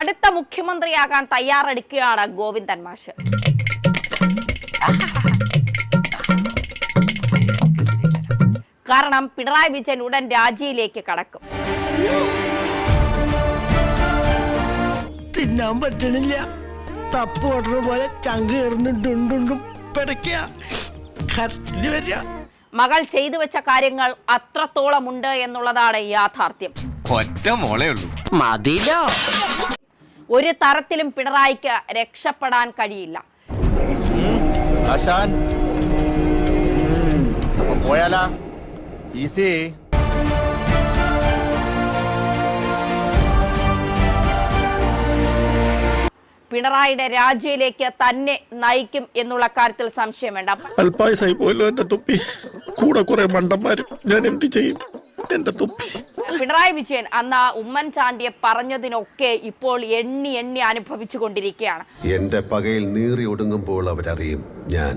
അടുത്ത മുഖ്യമന്ത്രിയാകാൻ തയ്യാറെടുക്കുകയാണ് ഗോവിന്ദൻ മാഷ്. കാരണം പിണറായി വിജയൻ ഉടൻ രാജിയിലേക്ക് കടക്കും. തിന്നാൻ പറ്റണില്ല. തപ്പ് ഓർഡർ പോലെ ചങ്ക് മകൾ ചെയ്തു വെച്ച കാര്യങ്ങൾ അത്രത്തോളം ഉണ്ട് എന്നുള്ളതാണ് യാഥാർത്ഥ്യം. ഒറ്റ മോളേ ഉള്ളൂ. മതിലോ? ഒരു തരത്തിലും പിണറായിക്ക് രക്ഷപ്പെടാൻ കഴിയില്ല. പോയാലാ. ഈസി. പിണറായിയുടെ രാജ്യയിലേക്ക് തന്നെ നയിക്കും എന്നുള്ള കാര്യത്തിൽ സംശയം വേണ്ട. അൽപായസായി പോയല്ലോ എന്റെ തൊപ്പി. കൂടെ കുറെ മണ്ടന്മാരും ഞാൻ എന്ത് ചെയ്യും? എന്റെ തൊപ്പി. പിണറായി വിജയൻ അന്ന് ഉമ്മൻചാണ്ടിയെ പറഞ്ഞതിനൊക്കെ ഇപ്പോൾ എണ്ണി എണ്ണി അനുഭവിച്ചു കൊണ്ടിരിക്കുകയാണ്. എന്റെ പകയിൽ നീറി ഒടുങ്ങുമ്പോൾ അവരറിയും ഞാൻ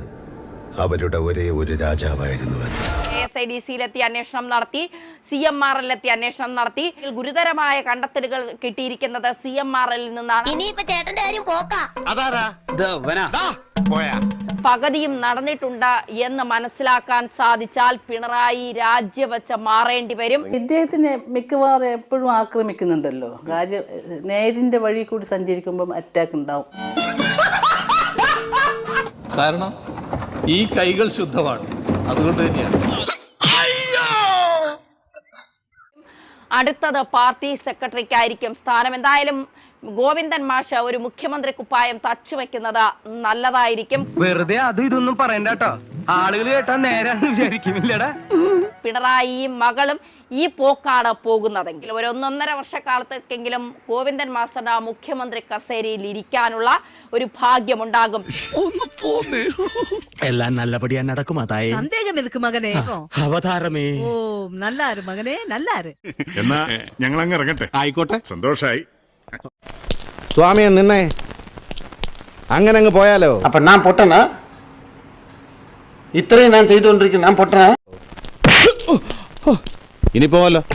അവരുടെ ഒരേ ഒരു രാജാവായിരുന്നുവെന്ന് എസ് ഐ ഡി സിയിലെത്തി അന്വേഷണം നടത്തി സി എം ആർ എത്തി അന്വേഷണം നടത്തി. ഗുരുതരമായ കണ്ടെത്തലുകൾ കിട്ടിയിരിക്കുന്നത് സി എം ആർ എല്ലിൽ നിന്നാണ്. ഇനിയിപ്പോ ചേട്ടന്റെ കാര്യം പോക്കാ. അതാരാ? പകുതിയും നടന്നിട്ടുണ്ട് എന്ന് മനസ്സിലാക്കാൻ സാധിച്ചാൽ പിണറായി രാജ്യവച്ച മാറേണ്ടി വരും. ഇദ്ദേഹത്തിനെ മിക്കവാറും എപ്പോഴും ആക്രമിക്കുന്നുണ്ടല്ലോ. കാര്യം നേരിന്റെ വഴി കൂടി സഞ്ചരിക്കുമ്പം അറ്റാക്ക് ഉണ്ടാവും. കാരണം ഈ കൈകൾ ശുദ്ധമാണ്. അതുകൊണ്ട് തന്നെയാണ്. അടുത്തത് പാർട്ടി സെക്രട്ടറിക്കായിരിക്കും സ്ഥാനം. എന്തായാലും ഗോവിന്ദൻ മാഷ ഒരു മുഖ്യമന്ത്രി കുപ്പായം തച്ചു വെക്കുന്നത് നല്ലതായിരിക്കും. വെറുതെ അത് ഇതൊന്നും പറയണ്ട ആളുകൾ കേട്ടാ നേരാന്ന് വിചാരിക്കുന്നില്ലടാ. പിണറായി മകളും ഈ പോക്കാണ് പോകുന്നതെങ്കിൽ ഒരു ഒന്നൊന്നര വർഷക്കാലത്തേക്കെങ്കിലും ഗോവിന്ദൻ മാസ്റ്റർ മുഖ്യമന്ത്രി കസേരയിൽ ഇരിക്കാനുള്ള ഒരു ഭാഗ്യമുണ്ടാകും. എല്ലാം നല്ലപടിയാ നടക്കും അതായത്. സന്ദേഹം എനിക്ക് മകനെ? അവതാരമേ. ഓ നല്ലാര് മകനെ നല്ലാര്. എന്നാ ഞങ്ങൾ അങ്ങ് ഇറങ്ങട്ടെ. ആയിക്കോട്ടെ. സന്തോഷായി. സ്വാമിയെ നിന്നെ. അങ്ങനെ അങ്ങ് പോയാലോ? അപ്പൊ ഞാൻ പൊട്ടനാ? ഇത്രയും ഞാൻ ചെയ്തുകൊണ്ടിരിക്കുന്നു. ഞാൻ പൊട്ടനാ. ഇനി പോവല്ലോ